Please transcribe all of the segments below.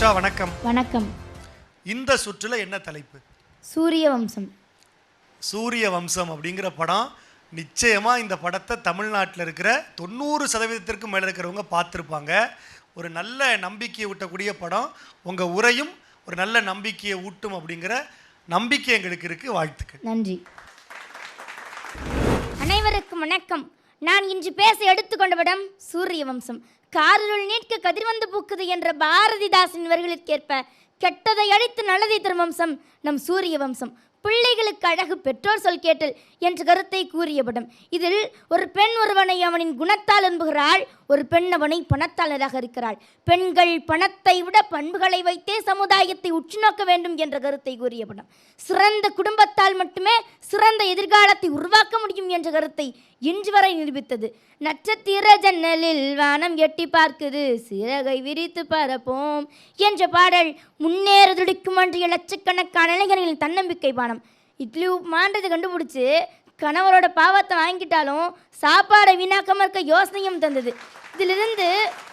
வர்ஷா வணக்கம். வணக்கம். இந்த சுற்றுல என்ன தலைப்பு? சூரிய வம்சம் சூரிய வம்சம் அப்படிங்கிற படம் நிச்சயமா இந்த படத்தை தமிழ்நாட்டில் இருக்கிற தொண்ணூறு சதவீதத்திற்கு மேலே இருக்கிறவங்க பார்த்துருப்பாங்க. ஒரு நல்ல நம்பிக்கையை ஊட்டக்கூடிய படம். உங்க உரையும் ஒரு நல்ல நம்பிக்கையை ஊட்டும் அப்படிங்கிற நம்பிக்கை எங்களுக்கு இருக்கு. வாழ்த்துக்கள். நன்றி. அனைவருக்கும் வணக்கம். நான் இன்று பேச எடுத்துக்கொண்ட படம் சூரிய வம்சம் காரிருள் நீட்க கதிர்வந்து பூக்குது என்ற பாரதிதாசன் வரிகளுக்கேற்ப கெட்டதை அழித்து நல்லதை தரும் வம்சம் நம் சூரிய வம்சம். பிள்ளைகளுக்கு அழகு பெற்றோர் சொல் கேட்டல் என்ற கருத்தை கூறியபடும். இதில் ஒரு பெண் ஒருவனை அவனின் குணத்தால் அன்புகிறாள் ஒரு பெண் அவனை பணத்தால் நிராகரிக்கிறாள் பெண்கள் பணத்தை விட பண்புகளை வைத்தே சமுதாயத்தை உற்றுநோக்க வேண்டும் என்ற கருத்தை கூறிய படம் சிறந்த குடும்பத்தால் மட்டுமே சிறந்த எதிர்காலத்தை உருவாக்க முடியும் என்ற கருத்தை இன்று வரை நிரூபித்தது. நட்சத்திர ஜன்னலில் வானம் எட்டி பார்க்குது சிறகை விரித்து பரப்போம் என்ற பாடல் முன்னேற துடிக்கும் அன்றைய லட்சக்கணக்கான இளைஞர்களின் தன்னம்பிக்கை பானம். இட்லி உப்புமான்றதை கண்டுபிடிச்சு கணவரோட பாவத்தை வாங்கிட்டாலும் சாப்பாடை வீணாக்காமல் இருக்க யோசனையும் தந்தது. இதிலிருந்து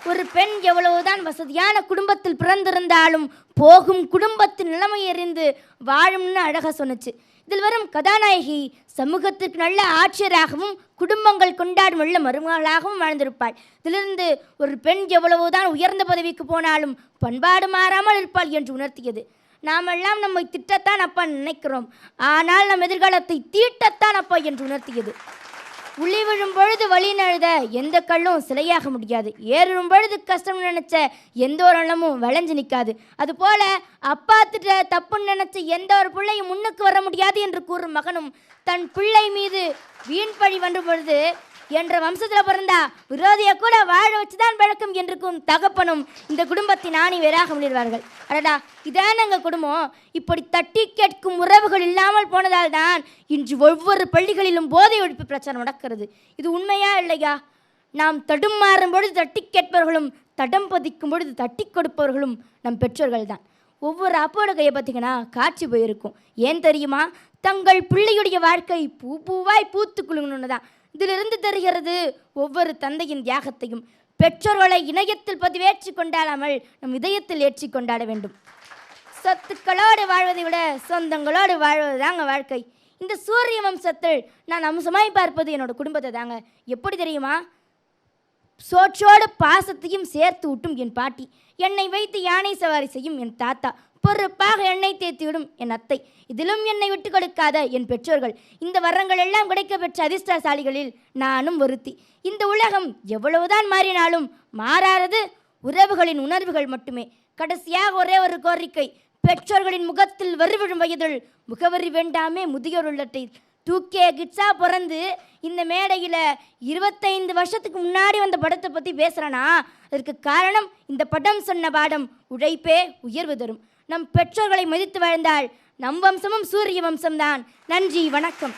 ஒரு பெண் எவ்வளவுதான் வசதியான குடும்பத்தில் பிறந்திருந்தாலும் போகும் குடும்பத்தின் நிலைமை அறிந்து வாழும்னு அழகாக சொன்னுச்சு. இதில் வரும் கதாநாயகி சமூகத்திற்கு நல்ல ஆட்சியராகவும் குடும்பங்கள் கொண்டாடும் நல்ல மருமகளாகவும் வாழ்ந்திருப்பாள். இதிலிருந்து ஒரு பெண் எவ்வளவுதான் உயர்ந்த பதவிக்கு போனாலும் பண்பாடு மாறாமல் இருப்பாள் என்று உணர்த்தியது. நாமெல்லாம் நம்மை திட்டத்தான் அப்பா நினைக்கிறோம். ஆனால் நம் எதிர்காலத்தை தீட்டத்தான் அப்பா என்று உணர்த்தியது. உள்ளி விழும் பொழுது வழி நழுத எந்த கல்லும் சிலையாக முடியாது. ஏறும் பொழுது கஷ்டம் நினைச்ச எந்த ஒரு நிலமும் விளைஞ்சு நிற்காது. அதுபோல் அப்பா திட்ட தப்புன்னு நினைச்ச எந்த ஒரு பிள்ளையும் முன்னுக்கு வர முடியாது என்று கூறும் மகனும் தன் பிள்ளை மீது வீண் பழி வந்த பொழுது என்ற வம்சத்தில் பிறந்தா விரோதியை கூட வாழ வச்சுதான் பழக்கம் என்றுக்கும் தகப்பனும் இந்த குடும்பத்தின் ஆணி வேறாக முடிவார்கள் அடடா இதான் எங்கள் குடும்பம்? இப்படி தட்டி கேட்கும் உறவுகள் இல்லாமல் போனதால் தான் இன்று ஒவ்வொரு பள்ளிகளிலும் போதை ஒழிப்பு பிரச்சாரம் நடக்கிறது. இது உண்மையா இல்லையா? நாம் தடுமாறும் பொழுது தட்டி கேட்பவர்களும் தடம் பதிக்கும் பொழுது தட்டி கொடுப்பவர்களும் நம் பெற்றோர்கள் தான். ஒவ்வொரு அப்போட கையை பார்த்தீங்கன்னா காட்சி போயிருக்கும். ஏன் தெரியுமா? தங்கள் பிள்ளையுடைய வாழ்க்கை பூ பூவாய் பூத்து குலுங்கணுன்னு தான். இதிலிருந்து தெரிகிறது ஒவ்வொரு தந்தையின் தியாகத்தையும். பெற்றோர்களை இணையத்தில் பதிவேற்றி கொண்டாடாமல் நம் இதயத்தில் ஏற்றி கொண்டாட வேண்டும். சொத்துக்களோடு வாழ்வதை விட சொந்தங்களோடு வாழ்வது தாங்க வாழ்க்கை. இந்த சூரிய வம்சத்தில் நான் அம்சமாய் பார்ப்பது என்னோட குடும்பத்தை தாங்க. எப்படி தெரியுமா? சோற்றோடு பாசத்தையும் சேர்த்து ஊட்டும் என் பாட்டி. என்னை வைத்து யானை சவாரி செய்யும் என் தாத்தா. பொறுப்பாக எண்ணெய் தேத்திவிடும் என் அத்தை. இதிலும் என்னை விட்டு கொடுக்காத என் பெற்றோர்கள். இந்த வரங்கள் எல்லாம் கிடைக்க பெற்ற அதிர்ஷ்டசாலிகளில் நானும் ஒருத்தி. இந்த உலகம் எவ்வளவுதான் மாறினாலும் மாறாதது உறவுகளின் உணர்வுகள் மட்டுமே. கடைசியாக ஒரே ஒரு கோரிக்கை பெற்றோர்களின் முகத்தில் வருவிடும் வயதில் முகவரி வேண்டாமே முதியோர் உள்ளத்தை டூகே கிட்ஸா பிறந்து இந்த மேடையில் இருபத்தைந்து வருஷத்துக்கு முன்னாடி வந்த படத்தை பற்றி பேசுகிறேன்னா அதற்கு காரணம் இந்த படம் சொன்ன பாடம் உழைப்பே உயர்வு தரும். நம் பெற்றோர்களை மதித்து வாழ்ந்தால் நம் வம்சமும் சூரிய வம்சம்தான். நன்றி வணக்கம்.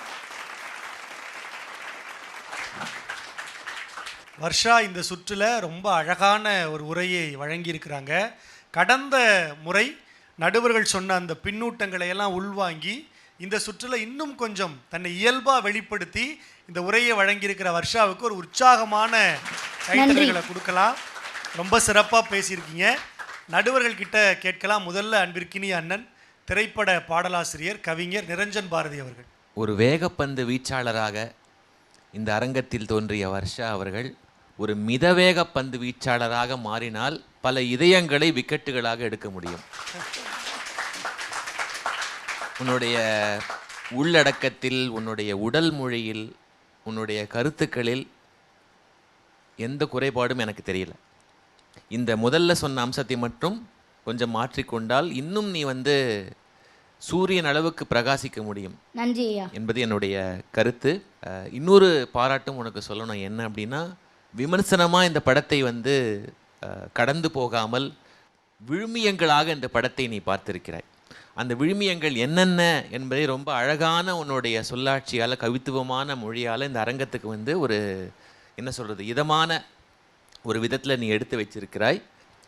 வர்ஷா இந்த சுற்றுல ரொம்ப அழகான ஒரு உரையை வழங்கியிருக்கிறாங்க. கடந்த முறை நடுவர்கள் சொன்ன அந்த பின்னூட்டங்களை எல்லாம் உள்வாங்கி இந்த சுற்றுல இன்னும் கொஞ்சம் தன்னை இயல்பா வெளிப்படுத்தி இந்த உரையை வழங்கியிருக்கிற வர்ஷாவுக்கு ஒரு உற்சாகமான கைத்தறல்களை கொடுக்கலாம். ரொம்ப சிறப்பா பேசியிருக்கீங்க. நடுவர்கள் கிட்ட கேட்கலாம். முதல்ல அன்பிற்கினி அண்ணன் திரைப்பட பாடலாசிரியர் கவிஞர் நிரஞ்சன் பாரதி அவர்கள். ஒரு வேகப்பந்து வீச்சாளராக இந்த அரங்கத்தில் தோன்றிய வர்ஷா அவர்கள் ஒரு மிதவேக பந்து வீச்சாளராக மாறினால் பல இதயங்களை விக்கெட்டுகளாக எடுக்க முடியும். உன்னுடைய உள்ளடக்கத்தில் உன்னுடைய உடல் மொழியில் உன்னுடைய கருத்துக்களில் எந்த குறைபாடும் எனக்கு தெரியல. இந்த முதல்ல சொன்ன அம்சத்தை மட்டும் கொஞ்சம் மாற்றிக்கொண்டால் இன்னும் நீ வந்து சூரியன் அளவுக்கு பிரகாசிக்க முடியும். நன்றி என்பது என்னுடைய கருத்து. இன்னொரு பாராட்டும் உனக்கு சொல்லணும். என்ன அப்படின்னா விமர்சனமாக இந்த படத்தை வந்து கடந்து போகாமல் விழுமியங்களாக இந்த படத்தை நீ பார்த்திருக்கிறாய். அந்த விழுமியங்கள் என்னென்ன என்பதை ரொம்ப அழகான உன்னுடைய சொல்லாட்சியால் கவித்துவமான மொழியால் இந்த அரங்கத்துக்கு வந்து ஒரு என்ன சொல்கிறது இதமான ஒரு விதத்தில் நீ எடுத்து வச்சிருக்கிறாய்.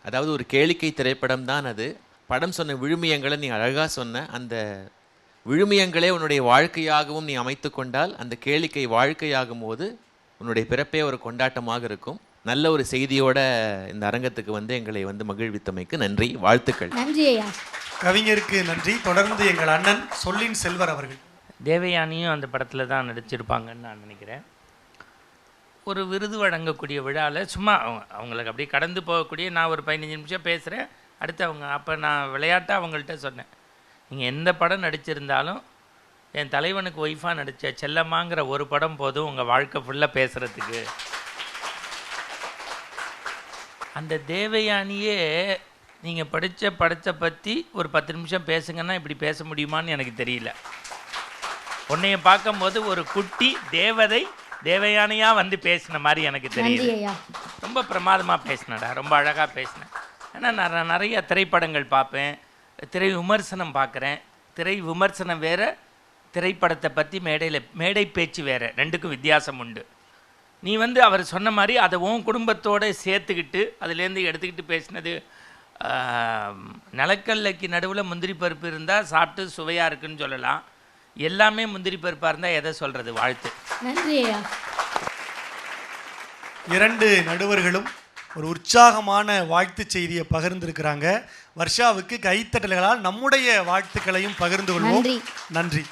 அதாவது ஒரு கேளிக்கை திரைப்படம் தான் அது. படம் சொன்ன விழுமியங்களை நீ அழகாக சொன்ன. அந்த விழுமியங்களே உன்னுடைய வாழ்க்கையாகவும் நீ அமைத்து கொண்டால் அந்த கேளிக்கை வாழ்க்கையாகும் போது உன்னுடைய பிறப்பே ஒரு கொண்டாட்டமாக இருக்கும். நல்ல ஒரு செய்தியோட இந்த அரங்கத்துக்கு வந்து எங்களை வந்து மகிழ்வித்தமைக்கு நன்றி வாழ்த்துக்கள். நன்றி ஐயா. கவிஞருக்கு நன்றி. தொடர்ந்து எங்கள் அண்ணன் சொல்லின் செல்வர் அவர்கள். தேவயானியும் அந்த படத்தில் தான் நடிச்சிருப்பாங்கன்னு நான் நினைக்கிறேன். ஒரு விருது வழங்கக்கூடிய விழாவில் சும்மா அவங்க அவங்களுக்கு அப்படியே கடந்து போகக்கூடிய நான் ஒரு பதினஞ்சு நிமிஷம் பேசுகிறேன் அடுத்து அவங்க அப்போ நான் விளையாட்டாக அவங்கள்ட்ட சொன்னேன். நீங்கள் எந்த படம் நடிச்சிருந்தாலும் என் தலைவனுக்கு ஒய்ஃபாக நடித்த செல்லம்மாங்கிற ஒரு படம் போதும் உங்கள் வாழ்க்கை ஃபுல்லாக பேசுகிறதுக்கு அந்த தேவயானியே நீங்கள் படித்த படத்தை பற்றி ஒரு பத்து நிமிஷம் பேசுங்கன்னா இப்படி பேச முடியுமான்னு எனக்கு தெரியல. உன்னைய பார்க்கும்போது ஒரு குட்டி தேவதை தேவயானையா வந்து பேசின மாதிரி எனக்கு தெரியுது. ரொம்ப பிரமாதமாக பேசினடா ரொம்ப அழகாக பேசினேன். ஏன்னா நான் நிறைய திரைப்படங்கள் பார்ப்பேன் திரை விமர்சனம் பார்க்குறேன். திரை விமர்சனம் வேற திரைப்படத்தை பற்றி மேடையில் மேடை பேச்சு வேற ரெண்டுக்கும் வித்தியாசம் உண்டு. நீ வந்து அவர் சொன்ன மாதிரி அதை உன் குடும்பத்தோட சேர்த்துக்கிட்டு அதுலேருந்து எடுத்துக்கிட்டு பேசினது நிலக்கல்லைக்கு நடுவில் முந்திரி பருப்பு இருந்தால் சாப்பிட்டு சுவையாக இருக்குன்னு சொல்லலாம். எல்லாமே முந்திரி பருப்பாக இருந்தால் எதை சொல்கிறது வாழ்த்து. இரண்டு நடுவர்களும் ஒரு உற்சாகமான வாழ்த்து செய்தியை பகிர்ந்திருக்கிறாங்க. வர்ஷாவுக்கு கைத்தட்டல்களால் நம்முடைய வாழ்த்துக்களையும் பகிர்ந்து கொள்வோம். நன்றி.